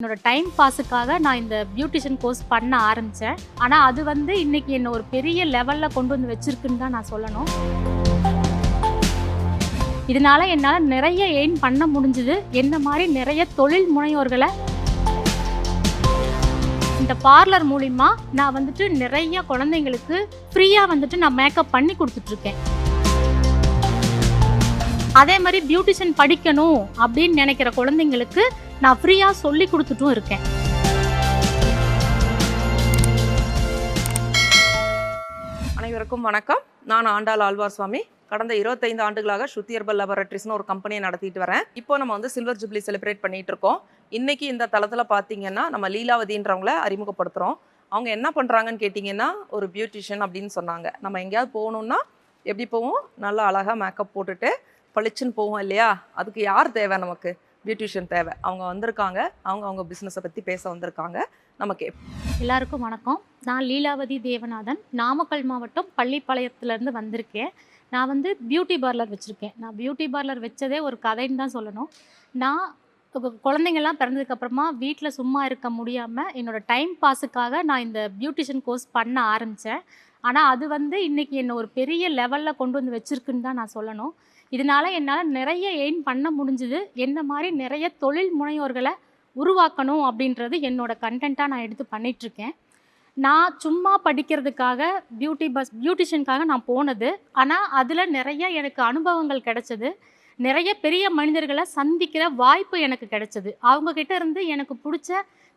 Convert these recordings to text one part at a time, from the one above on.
என்னோட டைம் பாஸுக்காக நான் இந்த பியூட்டிஷியன் கோர்ஸ் பண்ண ஆரம்பித்தேன் ஆனால் அது வந்து இன்னைக்கு என்னை ஒரு பெரிய லெவலில் கொண்டு வந்து வச்சிருக்குன்னு தான் நான் சொல்லணும். இதனால என்னால் நிறைய எய்ன் பண்ண முடிஞ்சுது. என்ன மாதிரி நிறைய தொழில் முனைவோர்களை இந்த பார்லர் மூலிமா நான் வந்துட்டு நிறைய குழந்தைங்களுக்கு ஃப்ரீயாக வந்துட்டு நான் மேக்கப் பண்ணி கொடுத்துட்ருக்கேன் அதே மாதிரி பியூட்டிஷியன் படிக்கணும் அப்படின்னு நினைக்கிற குழந்தைங்களுக்கு நான் ஃப்ரீயாக சொல்லி கொடுத்துட்டும் இருக்கேன். அனைவருக்கும் வணக்கம். நான் ஆண்டாள் ஆழ்வார் சுவாமி கடந்த இருபத்தைந்து ஆண்டுகளாக ஸ்ருதி ஹெர்பல் லெபரட்டரிஸ்னு ஒரு கம்பெனியை நடத்திட்டு வரேன். இப்போ நம்ம வந்து சில்வர் ஜூப்ளி செலிப்ரேட் பண்ணிட்டு இருக்கோம். இன்னைக்கு இந்த தளத்தில் பார்த்தீங்கன்னா நம்ம லீலாவதின்றவங்கள அறிமுகப்படுத்துகிறோம் அவங்க என்ன பண்ணுறாங்கன்னு கேட்டிங்கன்னா ஒரு பியூட்டிஷியன் அப்படின்னு சொன்னாங்க. நம்ம எங்கேயாவது போகணுன்னா எப்படி போவோம்? நல்லா அழகாக மேக்கப் போட்டுட்டு பளிச்சுன்னு போவோம் இல்லையா? அதுக்கு யார் தேவை நமக்கு? பியூட்டிஷியன் தேவை. அவங்க வந்திருக்காங்க. அவங்க அவங்க பிஸ்னஸை பற்றி பேச வந்திருக்காங்க. நமக்கு எல்லாருக்கும் வணக்கம். நான் லீலாவதி தேவநாதன். நாமக்கல் மாவட்டம் பள்ளிப்பாளையத்துலேருந்து வந்திருக்கேன். நான் வந்து பியூட்டி பார்லர் வச்சுருக்கேன். நான் பியூட்டி பார்லர் வச்சதே ஒரு கதைன்னு தான் சொல்லணும். நான் குழந்தைங்கள்லாம் பிறந்ததுக்கப்புறமா வீட்டில் சும்மா இருக்க முடியாமல் என்னோடய டைம் பாஸுக்காக நான் இந்த பியூட்டிஷியன் கோர்ஸ் பண்ண ஆரம்பித்தேன் ஆனால் அது வந்து இன்றைக்கி என்னை ஒரு பெரிய லெவலில் கொண்டு வந்து வச்சுருக்குன்னு தான் நான் சொல்லணும். இதனால என்னால் நிறைய எயின் பண்ண முடிஞ்சுது. என்ன மாதிரி நிறைய தொழில் முனைவோர்களை உருவாக்கணும் அப்படின்றது என்னோட கண்டென்ட்டாக நான் எடுத்து பண்ணிகிட்ருக்கேன் நான் சும்மா படிக்கிறதுக்காக பியூட்டி பஸ் பியூட்டிஷியனுக்காக நான் போனது. ஆனால் அதில் நிறைய எனக்கு அனுபவங்கள் கிடைச்சது. நிறைய பெரிய மனிதர்களை சந்திக்கிற வாய்ப்பு எனக்கு கிடைச்சது. அவங்கக்கிட்ட இருந்து எனக்கு பிடிச்ச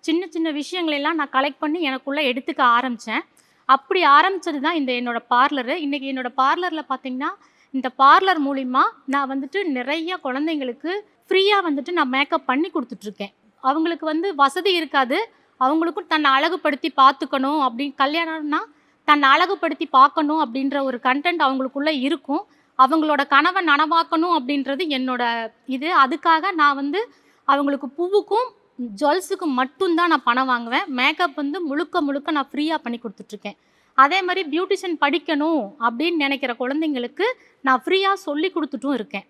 சின்ன சின்ன விஷயங்களெல்லாம் நான் கலெக்ட் பண்ணி எனக்குள்ளே எடுத்துக்க ஆரம்பித்தேன் அப்படி ஆரம்பித்தது தான் இந்த என்னோட பார்லரு இன்றைக்கி என்னோட பார்லரில் பார்த்திங்கன்னா இந்த பார்லர் மூலிமா நான் வந்துட்டு நிறைய குழந்தைங்களுக்கு ஃப்ரீயாக வந்துட்டு நான் மேக்கப் பண்ணி கொடுத்துட்ருக்கேன். அவங்களுக்கு வந்து வசதி இருக்காது. அவங்களுக்கும் தன்னை அழகுபடுத்தி பார்த்துக்கணும் அப்படின்னு கல்யாணம்னா தன்னை அழகுபடுத்தி பார்க்கணும் அப்படின்ற ஒரு கண்டென்ட் அவங்களுக்குள்ளே இருக்கும். அவங்களோட கனவை நனவாக்கணும் அப்படின்றது என்னோட இது. அதுக்காக நான் வந்து அவங்களுக்கு பூவுக்கும் ஜுவல்ஸுக்கும் மட்டும்தான் நான் பணம் வாங்குவேன். மேக்கப் வந்து முழுக்க முழுக்க நான் ஃப்ரீயாக பண்ணி கொடுத்துட்ருக்கேன். அதே மாதிரி பியூட்டிஷியன் படிக்கணும் அப்படின்னு நினைக்கிற குழந்தைங்களுக்கு நான் ஃப்ரீயாக சொல்லி கொடுத்துட்டும் இருக்கேன்.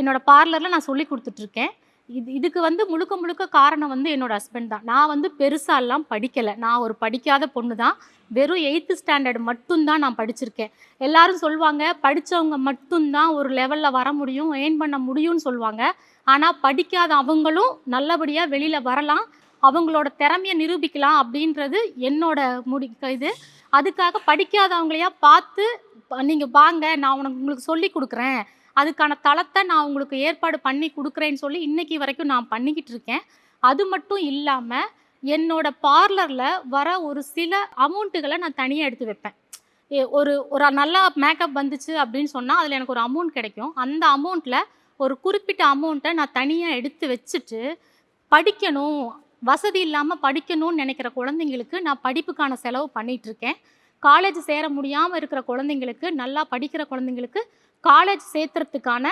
என்னோட பார்லரில் நான் சொல்லி கொடுத்துட்ருக்கேன் இது இதுக்கு வந்து முழுக்க முழுக்க காரணம் வந்து என்னோடய ஹஸ்பண்ட் தான். நான் வந்து பெருசாலாம் படிக்கலை. நான் ஒரு படிக்காத பொண்ணு தான். வெறும் எயித்து ஸ்டாண்டர்ட் மட்டும்தான் நான் படிச்சிருக்கேன். எல்லாரும் சொல்லுவாங்க படித்தவங்க மட்டும்தான் ஒரு லெவலில் வர முடியும் ஏர்ன் பண்ண முடியும்னு சொல்லுவாங்க. ஆனால் படிக்காத அவங்களும் நல்லபடியாக வெளியில் வரலாம். அவங்களோட திறமையை நிரூபிக்கலாம் அப்படின்றது என்னோட முடி இது. அதுக்காக படிக்காதவங்களையா பார்த்து நீங்கள் வாங்க நான் உனக்கு உங்களுக்கு சொல்லி கொடுக்குறேன். அதுக்கான தளத்தை நான் உங்களுக்கு ஏற்பாடு பண்ணி கொடுக்குறேன்னு சொல்லி இன்றைக்கி வரைக்கும் நான் பண்ணிக்கிட்டு இருக்கேன். அது மட்டும் இல்லாமல் என்னோட பார்லரில் வர ஒரு சில அமௌண்ட்டுகளை நான் தனியாக எடுத்து வைப்பேன். ஏ- ஒரு ஒரு நல்லா மேக்கப் வந்துச்சு அப்படின்னு சொன்னால் அதில் எனக்கு ஒரு அமௌண்ட் கிடைக்கும். அந்த அமௌண்ட்டில் ஒரு குறிப்பிட்ட அமௌண்ட்டை நான் தனியாக எடுத்து வச்சுட்டு படிக்கணும். வசதி இல்லாமல் படிக்கணும்னு நினைக்கிற குழந்தைங்களுக்கு நான் படிப்புக்கான செலவு பண்ணிகிட்ருக்கேன் காலேஜ் சேர முடியாமல் இருக்கிற குழந்தைங்களுக்கு நல்லா படிக்கிற குழந்தைங்களுக்கு காலேஜ் சேர்த்துறதுக்கான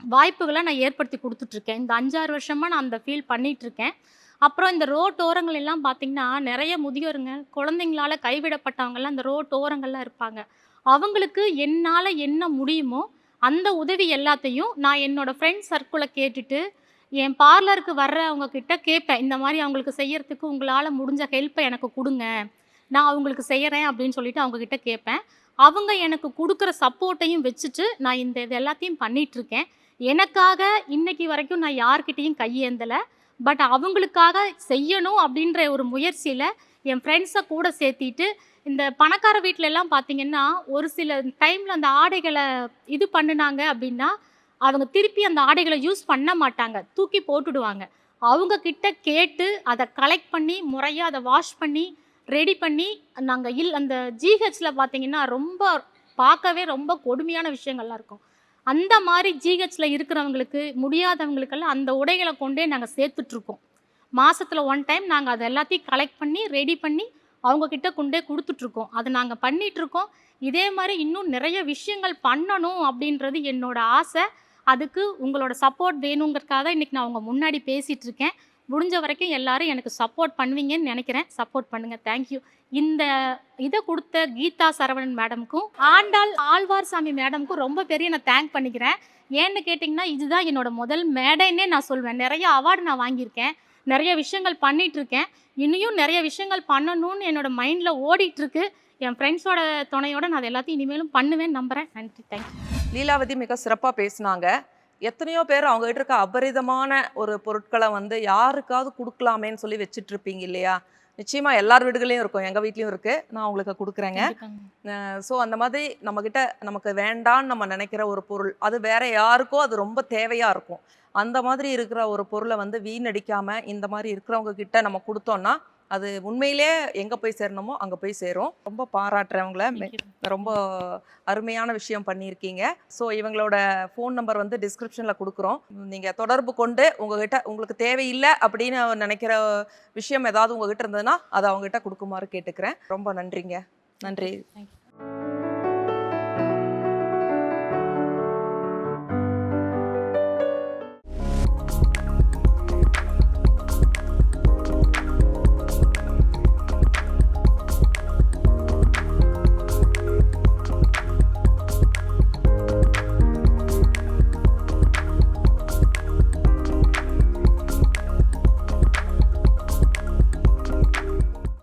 வாய்ப்புகளை நான் ஏற்படுத்தி கொடுத்துட்ருக்கேன் இந்த அஞ்சாறு வருஷமாக நான் அந்த ஃபீல் பண்ணிகிட்ருக்கேன் அப்புறம் இந்த ரோட்டோரங்கள் எல்லாம் பார்த்திங்கன்னா நிறைய முதியோருங்க குழந்தைங்களால கைவிடப்பட்டவங்கெல்லாம் இந்த ரோட்டோரங்கள்லாம் இருப்பாங்க. அவங்களுக்கு என்னால் என்ன முடியுமோ அந்த உதவி எல்லாத்தையும் நான் என்னோடய ஃப்ரெண்ட்ஸ் சர்க்கிளை கேட்டுட்டு என் பார்லருக்கு வர்றவங்க கிட்ட கேட்பேன் இந்த மாதிரி அவங்களுக்கு செய்யறதுக்கு உங்களால் முடிஞ்ச ஹெல்ப்பை எனக்கு கொடுங்க. நான் அவங்களுக்கு செய்கிறேன் அப்படின்னு சொல்லிட்டு அவங்கக்கிட்ட கேட்பேன். அவங்க எனக்கு கொடுக்குற சப்போர்ட்டையும் வச்சுட்டு நான் இந்த இது எல்லாத்தையும் பண்ணிகிட்ருக்கேன் எனக்காக இன்னைக்கு வரைக்கும் நான் யார்கிட்டயும் கையேந்தலை. பட் அவங்களுக்காக செய்யணும் அப்படின்ற ஒரு முயற்சியில் என் ஃப்ரெண்ட்ஸை கூட சேர்த்திட்டு இந்த பணக்கார வீட்டிலலாம் பார்த்தீங்கன்னா ஒரு சில டைமில் அந்த ஆடைகளை இது பண்ணுனாங்க அப்படின்னா அவங்க திருப்பி அந்த ஆடைகளை யூஸ் பண்ண மாட்டாங்க. தூக்கி போட்டுடுவாங்க. அவங்க கிட்ட கேட்டு அதை கலெக்ட் பண்ணி முறையாக அதை வாஷ் பண்ணி ரெடி பண்ணி நாங்கள் இல் அந்த ஜிஹெச்சில் பார்த்தீங்கன்னா ரொம்ப பார்க்கவே ரொம்ப கொடுமையான விஷயங்கள்லாம் இருக்கும். அந்த மாதிரி ஜிஹெச்சில் இருக்கிறவங்களுக்கு முடியாதவங்களுக்கெல்லாம் அந்த உடைகளை கொண்டே நாங்கள் சேர்த்துட்ருக்கோம். மாதத்தில் ஒன் டைம் நாங்கள் அதை எல்லாத்தையும் கலெக்ட் பண்ணி ரெடி பண்ணி அவங்கக்கிட்ட கொண்டே கொடுத்துட்ருக்கோம். அதை நாங்கள் பண்ணிகிட்ருக்கோம் இதே மாதிரி இன்னும் நிறைய விஷயங்கள் பண்ணணும் அப்படின்றது என்னோடய ஆசை. அதுக்கு உங்களோட சப்போர்ட் வேணுங்கிறதுக்காக தான் இன்றைக்கி நான் உங்கள் முன்னாடி பேசிகிட்டு இருக்கேன் முடிஞ்ச வரைக்கும் எல்லாரும் எனக்கு சப்போர்ட் பண்ணுவீங்கன்னு நினைக்கிறேன். சப்போர்ட் பண்ணுங்கள் தேங்க்யூ இந்த இதை கொடுத்த கீதா சரவணன் மேடமுக்கும் ஆண்டாள் ஆழ்வார் சாமி மேடமுக்கும் ரொம்ப பெரிய நான் தேங்க் பண்ணிக்கிறேன். ஏன்னு கேட்டிங்கன்னா இதுதான் என்னோட முதல் மேடைன்னே நான் சொல்வேன். நிறைய அவார்டு நான் வாங்கியிருக்கேன். நிறைய விஷயங்கள் பண்ணிகிட்ருக்கேன் இனியும் நிறைய விஷயங்கள் பண்ணணும்னு என்னோட மைண்டில் ஓடிட்டுருக்கு. என் ஃப்ரெண்ட்ஸோட துணையோட நான் அதை எல்லாத்தையும் இனிமேலும் பண்ணுவேன் நம்புகிறேன் நன்றி. தேங்க்யூ லீலாவதி மிக சிறப்பாக பேசினாங்க. எத்தனையோ பேர் அவங்க கிட்ட இருக்க அபரிதமான ஒரு பொருட்களை வந்து யாருக்காவது கொடுக்கலாமேன்னு சொல்லி வச்சுட்டு இருப்பீங்க இல்லையா? நிச்சயமா எல்லார் வீடுகளையும் இருக்கும். எங்க வீட்லயும் இருக்கு. நான் உங்களுக்கு கொடுக்குறேங்க. ஸோ அந்த மாதிரி நம்மக்கிட்ட நமக்கு வேண்டான்னு நம்ம நினைக்கிற ஒரு பொருள் அது வேற யாருக்கோ அது ரொம்ப தேவையா இருக்கும். அந்த மாதிரி இருக்கிற ஒரு பொருளை வந்து வீணடிக்காம இந்த மாதிரி இருக்கிறவங்க கிட்ட நம்ம கொடுத்தோம்னா அது உண்மையிலே எங்க போய் சேரணுமோ அங்க போய் சேரும். ரொம்ப பாராட்டுறவங்கள ரொம்ப அருமையான விஷயம் பண்ணியிருக்கீங்க. ஸோ இவங்களோட ஃபோன் நம்பர் வந்து டிஸ்கிரிப்ஷனில் கொடுக்குறோம். நீங்கள் தொடர்பு கொண்டு உங்ககிட்ட உங்களுக்கு தேவையில்லை அப்படின்னு நினைக்கிற விஷயம் ஏதாவது உங்ககிட்ட இருந்ததுன்னா அதை அவங்ககிட்ட கொடுக்குமாறு கேட்டுக்கிறேன். ரொம்ப நன்றிங்க. நன்றி. தேங்க்யூ